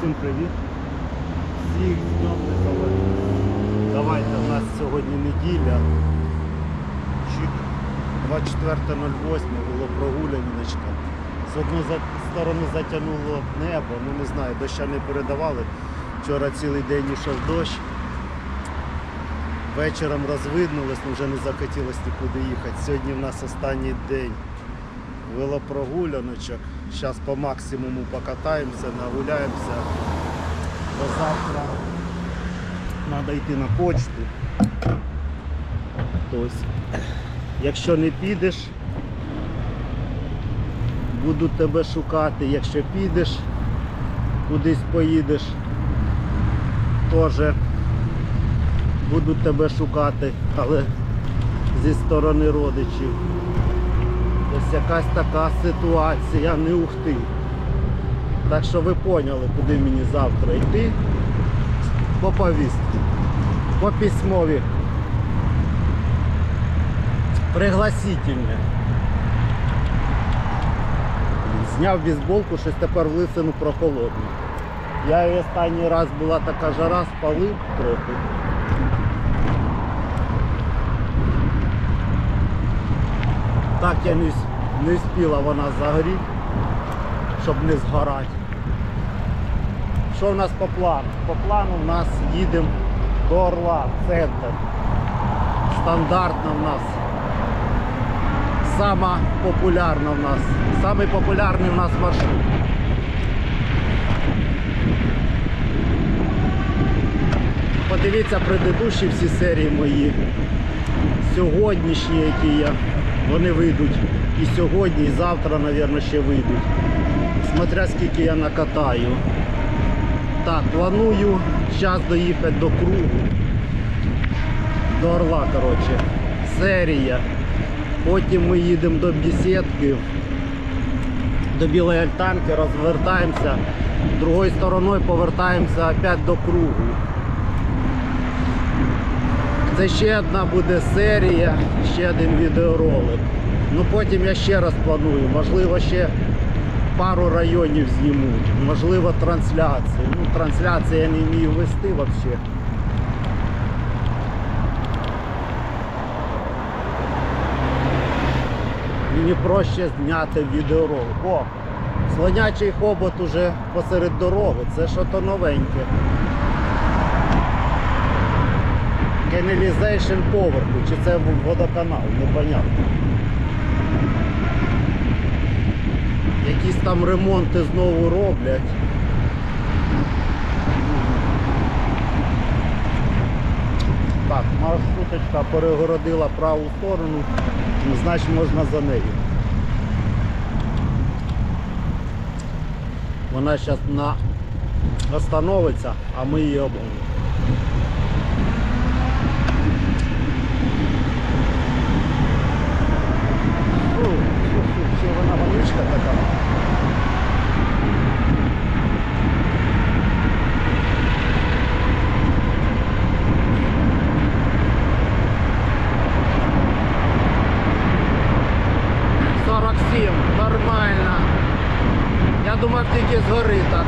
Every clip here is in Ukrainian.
Всім привіт. Всіх з Днем Незалежності. Давайте у нас сьогодні неділя. 24.08 було прогуляночка. З одної сторони затягнуло небо, ну не знаю, доща не передавали. Вчора цілий день йшов дощ. Вечором розвиднулось, ну вже не захотілося нікуди їхати. Сьогодні в нас останній день велопрогуляночок. Зараз по максимуму покатаємося, нагуляємося. До завтра треба йти на почту. Тобто, якщо не підеш, буду тебе шукати. Якщо підеш, кудись поїдеш, теж буду тебе шукати, але зі сторони родичів. Ось якась така ситуація, не ухти. Так що ви поняли, куди мені завтра йти. По повістці. По письмові. Пригласительне. Зняв бейсболку, щось тепер в лисину прохолодно. Я і останній раз була така жара, спалив трохи. Так я не, не спіла вона загоріти, щоб не згорати. Що в нас по плану? По плану в нас їдемо до Орла, центр. Стандартна в нас. Сама популярна в нас. Самий популярний в нас маршрут. Подивіться предыдущі всі серії мої сьогоднішні, які я, вони вийдуть і сьогодні, і завтра, мабуть, ще вийдуть. Смотря скільки я накатаю. Так, планую зараз доїхати до кругу. До Орла, коротше. Серія. Потім ми їдемо до бесідки, до Білої Альтанки, розвертаємося, другою стороною повертаємося опять до кругу. Це ще одна буде серія, ще один відеоролик. Ну потім я ще раз планую, можливо, ще пару районів зніму, можливо, трансляції. Ну, трансляції я не вмію вести взагалі. Мені проще зняти відеоролик. О, слонячий хобот уже посеред дороги, це що то новеньке. Canalization поверху, чи це водоканал, непонятно. Якісь там ремонти знову роблять. Так, маршруточка перегородила праву сторону, ну, значить можна за нею. Вона зараз на... остановиться, а ми її обгонимо. Фу, фу, фу, ще вона вонючка така. Сорок сім, нормально. Я думав тільки згори так.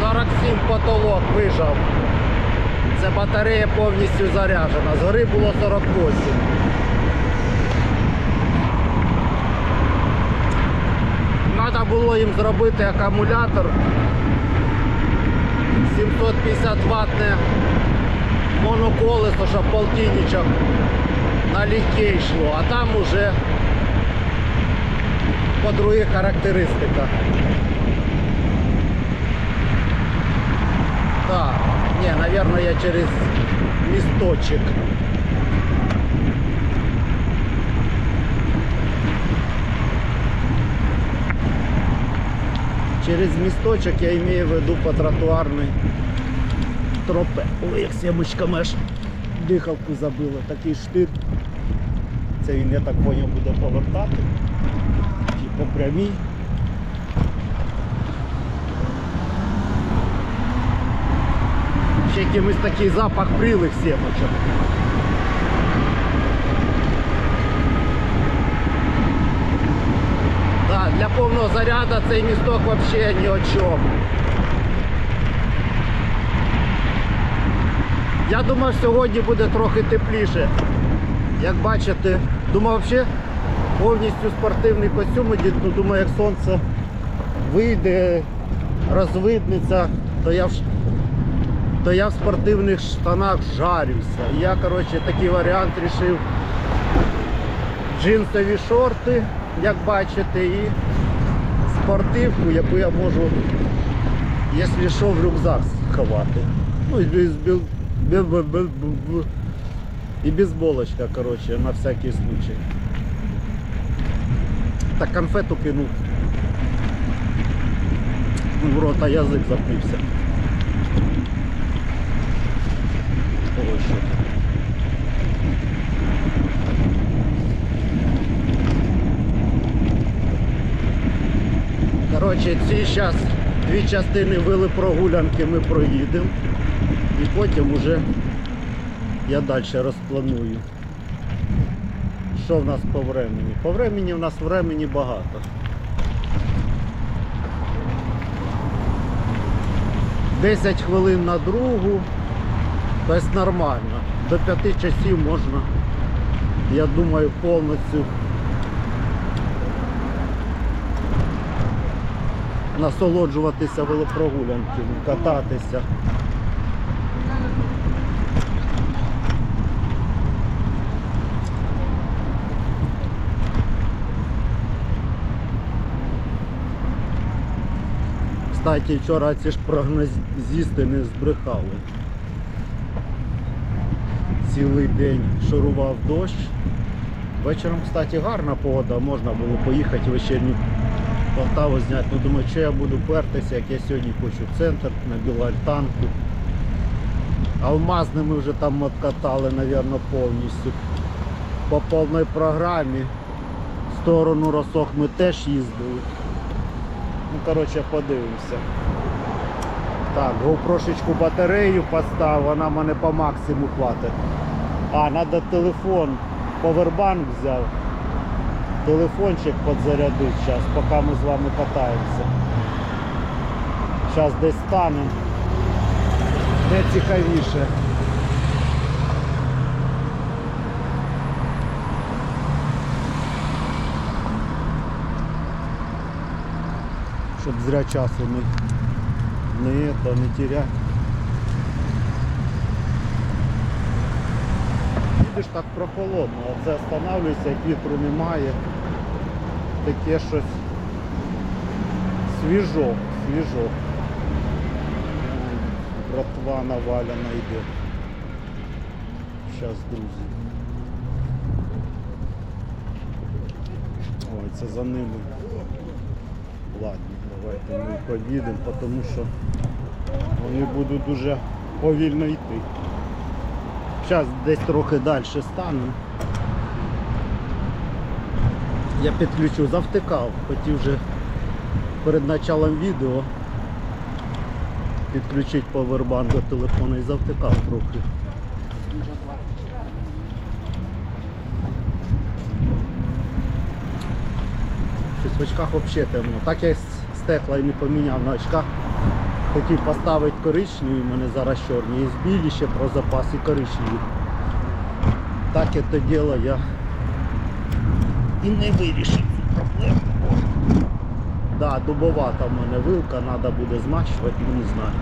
Сорок сім потолок вижав. Це батарея повністю заряджена. Згори було 48. Треба було їм зробити акумулятор 750 ваттне моноколесо, щоб полтинничок налегке йшло, а там уже по других характеристиках. Так, не, наверное, я через місточек. Через місточок я имею в виду по тротуарной тропе. Ой, як сімочка меж дихалку забила, такий штир. Це він, я так поняв, буде повертати. Чи по прямій. Ще якимось такий запах прилих сімочок. повного заряду цей місток взагалі ні о чому. Я думав, сьогодні буде трохи тепліше. Як бачите, думав взагалі повністю спортивний костюм одіти, ну думаю, як сонце вийде, розвиднеться, то я то я в спортивних штанах жарюся. І я, коротше, такий варіант рішив джинсові шорти, як бачите, і спортивку, яку я можу, якщо що, в рюкзак сховати. Ну і без, без, і безболочка, коротше, на всякий случай. Так конфету кинув. В рота язик запився. Ось. Коротше, ці зараз дві частини велопрогулянки ми проїдемо. І потім уже я далі розпланую. Що в нас по времені? По времені в нас времені багато. Десять хвилин на другу. Тобто нормально. До п'яти часів можна, я думаю, повністю насолоджуватися велопрогулянками, кататися. Кстати, вчора ці ж прогнозісти не збрехали. Цілий день шурував дощ. Вечором, кстати, гарна погода, можна було поїхати вечірню Полтаву зняти. Ну думаю, що я буду пертися, як я сьогодні хочу в центр на білу альтанку. Ми вже там откатали, мабуть, повністю. По повній програмі. В сторону Росох ми теж їздили. Ну, коротше, подивимося. Так, GoPro-шечку батарею поставив, вона мене по максимуму хватить. А, треба телефон, повербанк взяв. Телефончик підзарядити зараз, поки ми з вами катаємося. Зараз десь станемо. Де цікавіше. Щоб зря часу не, не, это, не теряти. Їдеш так прохолодно, а це останавливається, вітру немає. Таке щось свіжо, свіжо. Братва наваляна йде. Зараз, друзі. Ой, це за ними. Ладно, давайте ми поїдемо, тому що вони будуть дуже повільно йти. Зараз десь трохи далі стану. Я підключу, завтикав, хотів вже перед началом відео підключити повербанк до телефону і завтикав трохи. В очках взагалі темно. Так я стекла і не поміняв на очках. Хотів поставити коричневі, в мене зараз чорні. Є білі ще про запас і коричневі. Так це діло я і не вирішив цю проблему. Да, дубовата в мене вилка, треба буде змащувати, ну не знаю.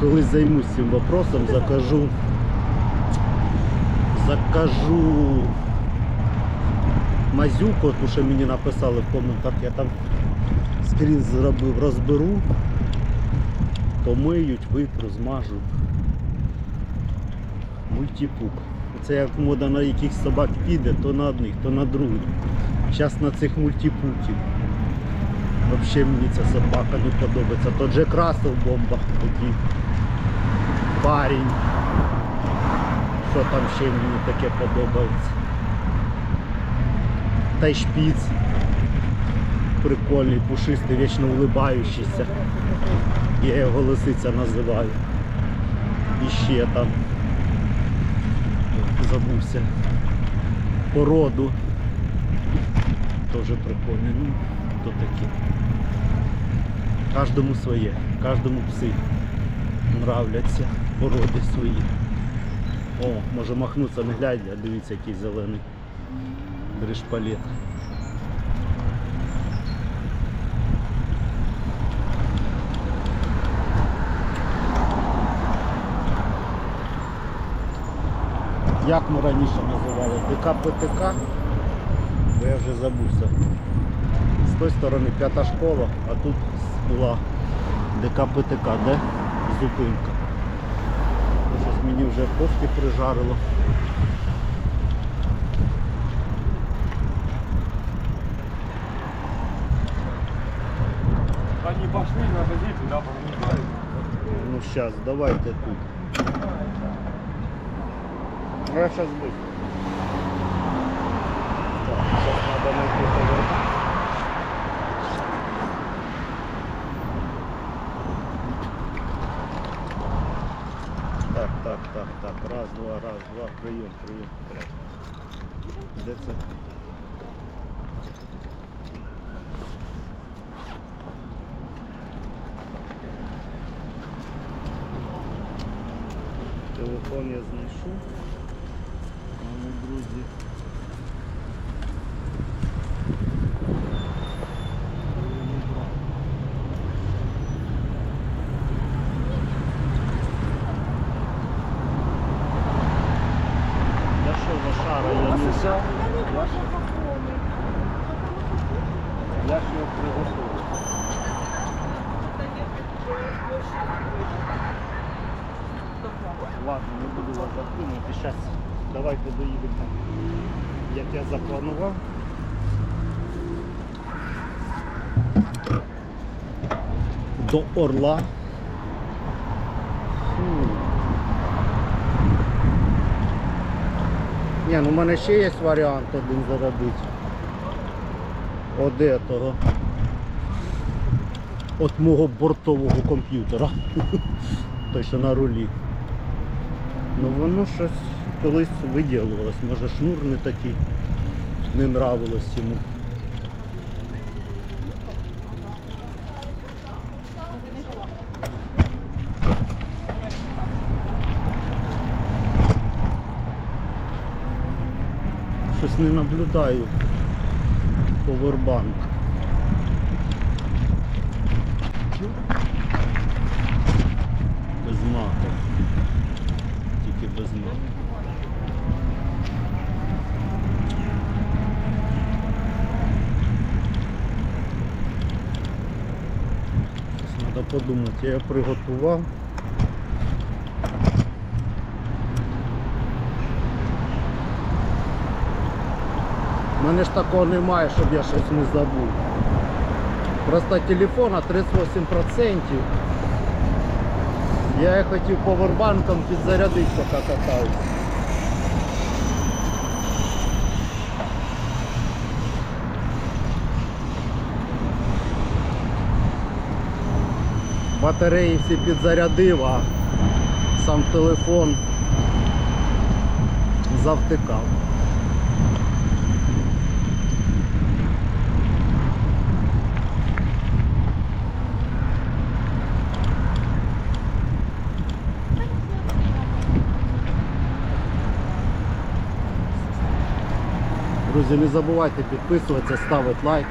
Колись займусь цим вопросом, закажу. Закажу мазюку, ту, що мені написали в коментах, я там скрін зробив, розберу, помиють, витру, змажу. Мультипук. Це як мода на яких собак піде, то на одних, то на других. Зараз на цих мультипутів. Взагалі мені ця собака не подобається. То Джек Рассел бомба такий парень. Що там ще мені таке подобається? Та й шпіц. Прикольний, пушистий, вічно улибаючийся. Я його лисиця називаю. І ще там забувся породу. Теж прикольний. Ну, хто такі. Кожному своє, кожному пси нравляться, породи свої. О, може махнуться, не глядя, дивіться, який зелений дришпалет. Як ми раніше називали? ДК-ПТК? Бо я вже забувся. З тої сторони п'ята школа, а тут була ДК-ПТК, де зупинка. Щось мені вже кофті прижарило. Они пошли на позицию, да. Ну сейчас, давайте тут. Сейчас быстро. Так, сейчас надо найти поверх. Так, так, так, так. Раз, два, раз, два. Прийом, прийом. Прямо. Де це? Телефон я знайшов. А ну, друзі. Я що за шара? Я не Все. Я ж його приготую. Ладно, не буду вас затримувати. Зараз давайте доїдемо, як я запланував. До Орла. Ні, ну в мене ще є варіант один заробити. От этого. От мого бортового комп'ютера. Той, що на рулі. Ну воно щось колись виділилось. Може шнур не такий. Не нравилось йому. Щось не наблюдаю повербанк. Без маку. Тільки без маку. Треба подумати, я приготував. У мене ж такого немає, щоб я щось не забув. Просто телефона 38%. Я хотів повербанком підзарядити, поки катаюсь. Батареї всі підзарядив, а сам телефон завтикав. Друзі, не забувайте підписуватися, ставити лайк,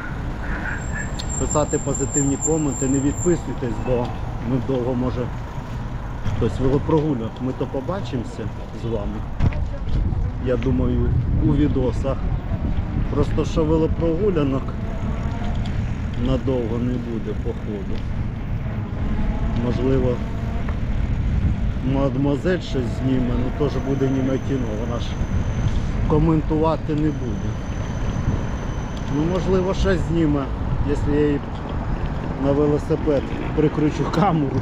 писати позитивні коменти, не відписуйтесь, бо ми довго може хтось велопрогулянок. Ми то побачимося з вами. Я думаю, у відосах. Просто що велопрогулянок надовго не буде походу. Можливо, мадмозель щось зніме, ну теж буде німе кіно, вона ж коментувати не буду. Ну можливо щось зніме, якщо я її на велосипед прикручу камеру,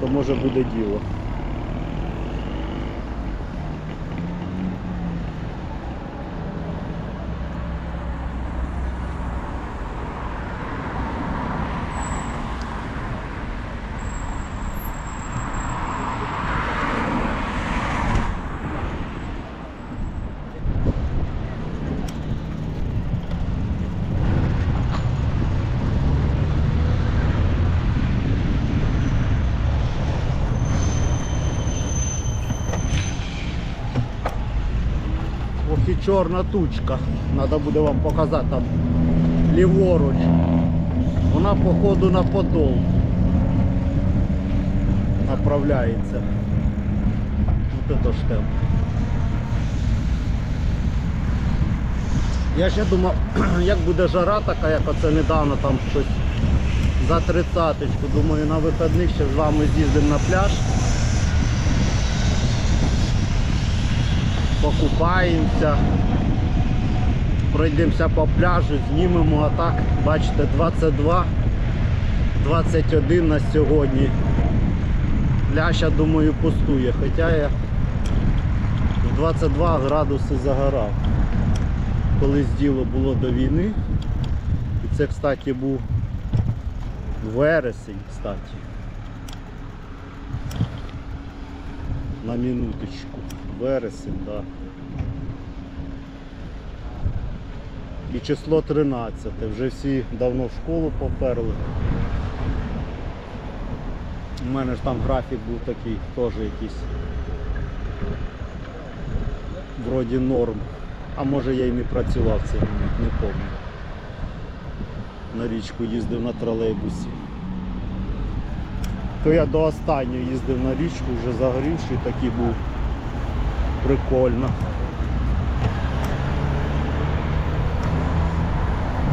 то може буде діло. Чорна тучка. Треба буде вам показати там ліворуч. Вона походу на подол направляється. Вот это ж. Я ще думав, як буде жара така, як оце недавно там щось за тридцяточку. Думаю, на вихідних ще з вами з'їздимо на пляж. Покупаємося. Пройдемося по пляжу, знімемо, а так, бачите, 22, 21 на сьогодні. Пляж, я думаю, пустує, хоча я в 22 градуси загорав. Колись діло було до війни. І це, кстати, був вересень, кстати. На минуточку. Вересень. Да. І число 13. Вже всі давно в школу поперли. У мене ж там графік був такий, теж якийсь. Вроді норм. А може я і не працював цей момент, не пам'ятаю. На річку їздив на тролейбусі. То я до останнього їздив на річку, вже загорівший такий був. Прикольно.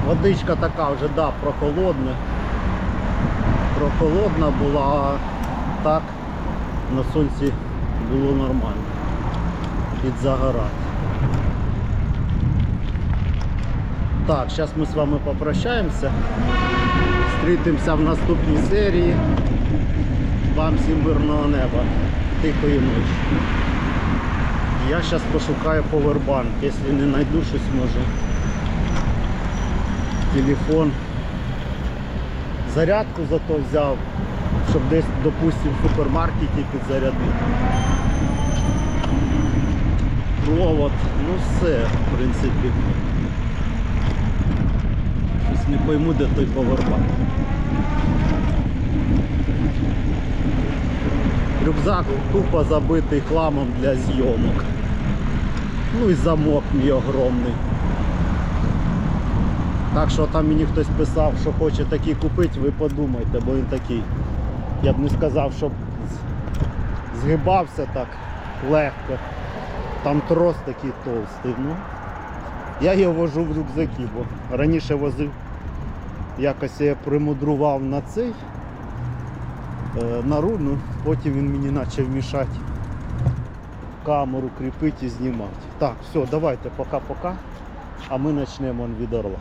Водичка така вже, да, прохолодна. Прохолодна була, а так на сонці було нормально. Підзагорати. Так, зараз ми з вами попрощаємося. Зустрітимося в наступній серії. Вам всім мирного неба, тихої ночі. Я зараз пошукаю повербанк, якщо не знайду щось може. Телефон. Зарядку зато взяв, щоб десь, допустим, в супермаркеті підзарядити. Провод, ну все, в принципі. Щось не пойму, де той повербанк. Рюкзак тупо забитий хламом для зйомок. Ну і замок мій огромний. Так що там мені хтось писав, що хоче такий купити, ви подумайте, бо він такий. Я б не сказав, щоб згибався так легко. Там трос такий толстий. Ну, я його вожу в рюкзаки, бо раніше возив, якось я примудрував на цей на руль, ну, потім він мені почав мішати камеру кріпити і знімати. Так, все, давайте, пока-пока. А ми почнемо від орла.